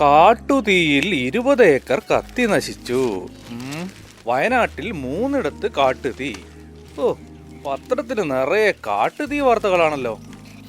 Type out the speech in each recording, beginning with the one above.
കാട്ടുതീയിൽ ഇരുപത് ഏക്കർ കത്തി നശിച്ചു. വയനാട്ടിൽ മൂന്നിടത്ത് കാട്ടുതീ. ഓ പത്രത്തിൽ നിറയെ കാട്ടുതീ വാർത്തകളാണല്ലോ.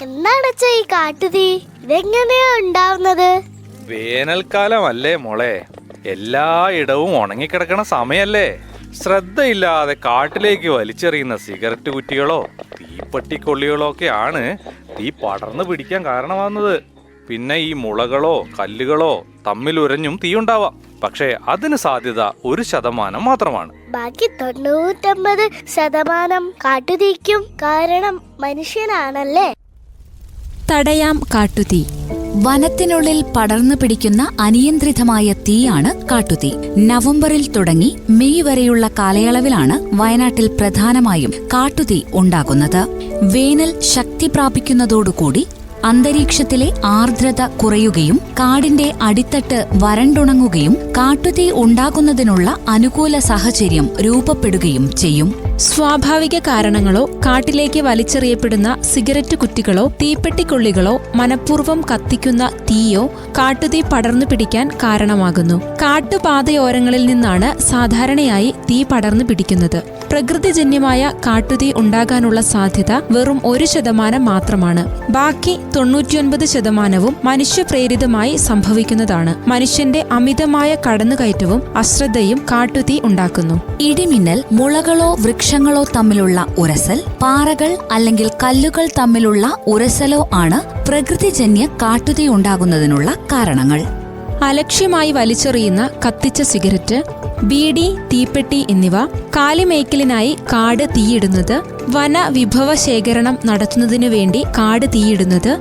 എന്താണ് ഈ കാട്ടുതീ? ഇതെങ്ങനെയാ ഉണ്ടാവുന്നത്? വേനൽക്കാലം അല്ലേ മോളെ എല്ലായിടവും ഉണങ്ങിക്കിടക്കണ സമയല്ലേ. ശ്രദ്ധയില്ലാതെ കാട്ടിലേക്ക് വലിച്ചെറിയുന്ന സിഗരറ്റ് കുറ്റികളോ തീപ്പെട്ടിക്കൊള്ളികളോ ഒക്കെയാണ് തീ പടർന്നു പിടിക്കാൻ കാരണമാകുന്നത് പിന്നെ ഈ മുളകളോ കല്ലുകളോ തമ്മിലുരഞ്ഞും തീയുണ്ടാവാം. പക്ഷേ അതിന് സാധ്യത ഒരു ശതമാനം മാത്രമാണ്. ബാക്കി തൊണ്ണൂറ്റമ്പത് ശതമാനം കാട്ടുതീക്കും കാരണം മനുഷ്യനാണല്ലേ? തടയാം കാട്ടുതീ. വനത്തിനുള്ളിൽ പടർന്നു പിടിക്കുന്ന അനിയന്ത്രിതമായ തീയാണ് കാട്ടുതീ. നവംബറിൽ തുടങ്ങി മെയ് വരെയുള്ള കാലയളവിലാണ് വയനാട്ടിൽ പ്രധാനമായും കാട്ടുതീ ഉണ്ടാകുന്നത്. വേനൽ ശക്തി പ്രാപിക്കുന്നതോടുകൂടി അന്തരീക്ഷത്തിലെ ആർദ്രത കുറയുകയും കാടിന്റെ അടിത്തട്ട് വരണ്ടുണങ്ങുകയും കാട്ടുതീ ഉണ്ടാകുന്നതിനുള്ള അനുകൂല സാഹചര്യം രൂപപ്പെടുകയും ചെയ്യും. സ്വാഭാവിക കാരണങ്ങളോ കാട്ടിലേക്ക് വലിച്ചെറിയപ്പെടുന്ന സിഗരറ്റ് കുറ്റികളോ തീപ്പെട്ടിക്കൊള്ളികളോ മനഃപൂർവം കത്തിക്കുന്ന തീയോ കാട്ടുതീ പടർന്നു പിടിക്കാൻ കാരണമാകുന്നു. കാട്ടുപാതയോരങ്ങളിൽ നിന്നാണ് സാധാരണയായി തീ പടർന്നു പിടിക്കുന്നത്. പ്രകൃതിജന്യമായ കാട്ടുതീ ഉണ്ടാകാനുള്ള സാധ്യത വെറും ഒരു ശതമാനം മാത്രമാണ്. ബാക്കി തൊണ്ണൂറ്റിയൊൻപത് ശതമാനവും മനുഷ്യപ്രേരിതമായി സംഭവിക്കുന്നതാണ്. മനുഷ്യന്റെ അമിതമായ കടന്നുകയറ്റവും അശ്രദ്ധയും കാട്ടുതീ ഉണ്ടാക്കുന്നു. ഇടിമിന്നൽ മുളകളോ വൃക്ഷങ്ങളോ തമ്മിലുള്ള ഉരസൽ പാറകൾ അല്ലെങ്കിൽ കല്ലുകൾ തമ്മിലുള്ള ഉരസലോ ആണ് പ്രകൃതിജന്യ കാട്ടുതീ ഉണ്ടാകുന്നതിനുള്ള കാരണങ്ങൾ. അലക്ഷ്യമായി വലിച്ചെറിയുന്ന കത്തിച്ച സിഗരറ്റ് ബീഡി തീപ്പെട്ടി എന്നിവ കാലിമേക്കലിനായി കാട് തീയിടുന്നത് വന വിഭവ ശേഖരണം നടത്തുന്നതിനു വേണ്ടി കാട് തീയിടുന്നത്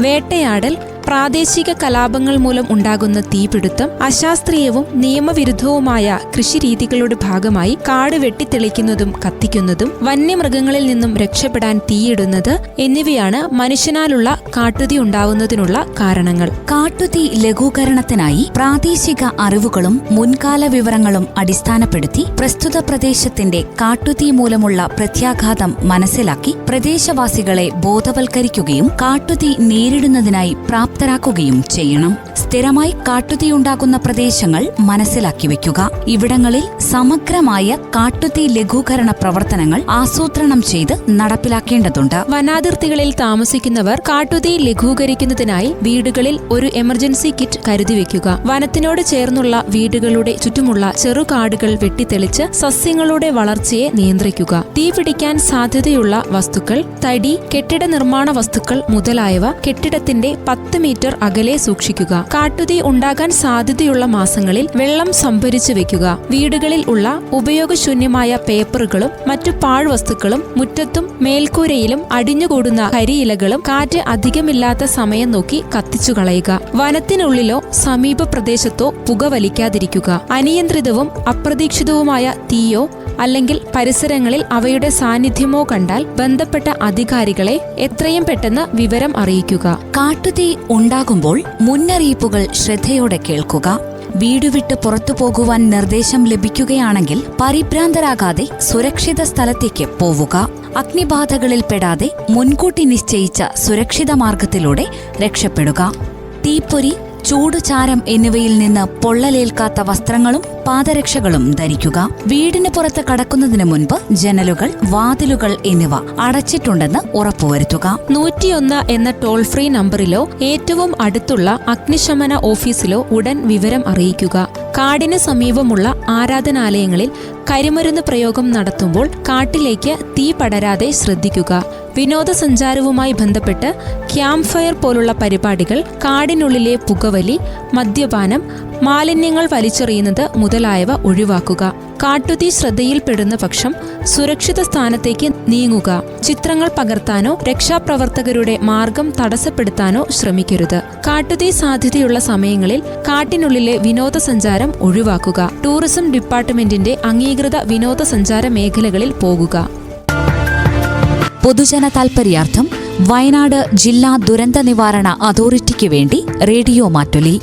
വേട്ടയാടൽ പ്രാദേശിക കലാപങ്ങൾ മൂലം ഉണ്ടാകുന്ന തീപിടുത്തം അശാസ്ത്രീയവും നിയമവിരുദ്ധവുമായ കൃഷിരീതികളുടെ ഭാഗമായി കാട് വെട്ടിത്തെളിക്കുന്നതും കത്തിക്കുന്നതും വന്യമൃഗങ്ങളിൽ നിന്നും രക്ഷപ്പെടാൻ തീയിടുന്നത് എന്നിവയാണ് മനുഷ്യനാലുള്ള കാട്ടുതീ ഉണ്ടാവുന്നതിനുള്ള കാരണങ്ങൾ. കാട്ടുതീ ലഘൂകരണത്തിനായി പ്രാദേശിക അറിവുകളും മുൻകാല വിവരങ്ങളും അടിസ്ഥാനപ്പെടുത്തി പ്രസ്തുത പ്രദേശത്തിന്റെ കാട്ടുതീ മൂലമുള്ള പ്രത്യാഘാതം മനസ്സിലാക്കി പ്രദേശവാസികളെ ബോധവൽക്കരിക്കുകയും കാട്ടുതീ നേരിടുന്നതിനായി പ്രാപ്തരാക്കുകയും ചെയ്യണം. സ്ഥിരമായി കാട്ടുതീയുണ്ടാകുന്ന പ്രദേശങ്ങൾ മനസ്സിലാക്കി വയ്ക്കുക ഇവിടങ്ങളിൽ സമഗ്രമായ കാട്ടുതീ ലഘൂകരണ പ്രവർത്തനങ്ങൾ ആസൂത്രണം ചെയ്ത് നടപ്പിലാക്കേണ്ടതുണ്ട്. വനാതിർത്തികളിൽ താമസിക്കുന്നവർ കാട്ടുതീ ലഘൂകരിക്കുന്നതിനായി വീടുകളിൽ ഒരു എമർജൻസി കിറ്റ് കരുതി വെക്കുക. വനത്തിനോട് ചേർന്നുള്ള വീടുകളുടെ ചുറ്റുമുള്ള ചെറുകാടുകൾ വെട്ടിത്തെളിച്ച് സസ്യങ്ങളുടെ വളർച്ചയെ നിയന്ത്രിക്കുക. തീ പിടിക്കാൻ സാധ്യതയുള്ള വസ്തുക്കൾ തടി കെട്ടിട നിർമ്മാണ വസ്തുക്കൾ മുതലായവ കെട്ടിടത്തിന്റെ പത്ത് മീറ്റർ അകലെ സൂക്ഷിക്കുക. കാട്ടുതീ ഉണ്ടാകാൻ സാധ്യതയുള്ള മാസങ്ങളിൽ വെള്ളം സംഭരിച്ചു വെക്കുക. വീടുകളിൽ ഉള്ള ഉപയോഗശൂന്യമായ പേപ്പറുകളും മറ്റു പാഴ്വസ്തുക്കളും മുറ്റത്തും മേൽക്കൂരയിലും അടിഞ്ഞുകൂടുന്ന കരിയിലകളും കാറ്റ് അധികമില്ലാത്ത സമയം നോക്കി കത്തിച്ചു കളയുക. വനത്തിനുള്ളിലോ സമീപ പ്രദേശത്തോ പുക വലിക്കാതിരിക്കുക. അനിയന്ത്രിതവും അപ്രതീക്ഷിതവുമായ തീയോ അല്ലെങ്കിൽ പരിസരങ്ങളിൽ അവയുടെ സാന്നിധ്യമോ കണ്ടാൽ ബന്ധപ്പെട്ട അധികാരികളെ എത്രയും പെട്ടെന്ന് വിവരം അറിയിക്കുക. കാട്ടുതീ ഉണ്ടാകുമ്പോൾ മുന്നറിയിപ്പുകൾ ശ്രദ്ധയോടെ കേൾക്കുക. വീടുവിട്ട് പുറത്തു പോകുവാൻ നിർദ്ദേശം ലഭിക്കുകയാണെങ്കിൽ പരിഭ്രാന്തരാകാതെ സുരക്ഷിത സ്ഥലത്തേക്ക് പോവുക. അഗ്നിബാധകളിൽ പെടാതെ മുൻകൂട്ടി നിശ്ചയിച്ച സുരക്ഷിത മാർഗത്തിലൂടെ രക്ഷപ്പെടുക. തീപ്പൊരി ചൂടുചാരം എന്നിവയിൽ നിന്ന് പൊള്ളലേൽക്കാത്ത വസ്ത്രങ്ങളും പാദരക്ഷകളും ധരിക്കുക. വീടിന് പുറത്ത് കടക്കുന്നതിന് മുൻപ് ജനലുകൾ വാതിലുകൾ എന്നിവ അടച്ചിട്ടുണ്ടെന്ന് ഉറപ്പുവരുത്തുക. നൂറ്റിയൊന്ന് എന്ന ടോൾ ഫ്രീ നമ്പറിലോ ഏറ്റവും അടുത്തുള്ള അഗ്നിശമന ഓഫീസിലോ ഉടൻ വിവരം അറിയിക്കുക. കാടിന് സമീപമുള്ള ആരാധനാലയങ്ങളിൽ കരിമരുന്ന് പ്രയോഗം നടത്തുമ്പോൾ കാട്ടിലേക്ക് തീ പടരാതെ ശ്രദ്ധിക്കുക. വിനോദസഞ്ചാരവുമായി ബന്ധപ്പെട്ട് ക്യാമ്പ് ഫയർ പോലുള്ള പരിപാടികൾ കാടിനുള്ളിലെ പുകവലി മദ്യപാനം മാലിന്യങ്ങൾ വലിച്ചെറിയുന്നത് മുതലായവ ഒഴിവാക്കുക. കാട്ടുതീ ശ്രദ്ധയിൽപ്പെടുന്ന പക്ഷം സുരക്ഷിത സ്ഥാനത്തേക്ക് നീങ്ങുക. ചിത്രങ്ങൾ പകർത്താനോ രക്ഷാപ്രവർത്തകരുടെ മാർഗം തടസ്സപ്പെടുത്താനോ ശ്രമിക്കരുത്. കാട്ടുതീ സാധ്യതയുള്ള സമയങ്ങളിൽ കാട്ടിനുള്ളിലെ വിനോദസഞ്ചാരം ഒഴിവാക്കുക. ടൂറിസം ഡിപ്പാർട്ട്മെന്റിന്റെ അംഗീകൃത വിനോദസഞ്ചാര മേഖലകളിൽ പോകുക. പൊതുജന താൽപര്യാർത്ഥം വയനാട് ജില്ലാ ദുരന്ത നിവാരണ അതോറിറ്റിക്ക് വേണ്ടി റേഡിയോ മാറ്റൊലി.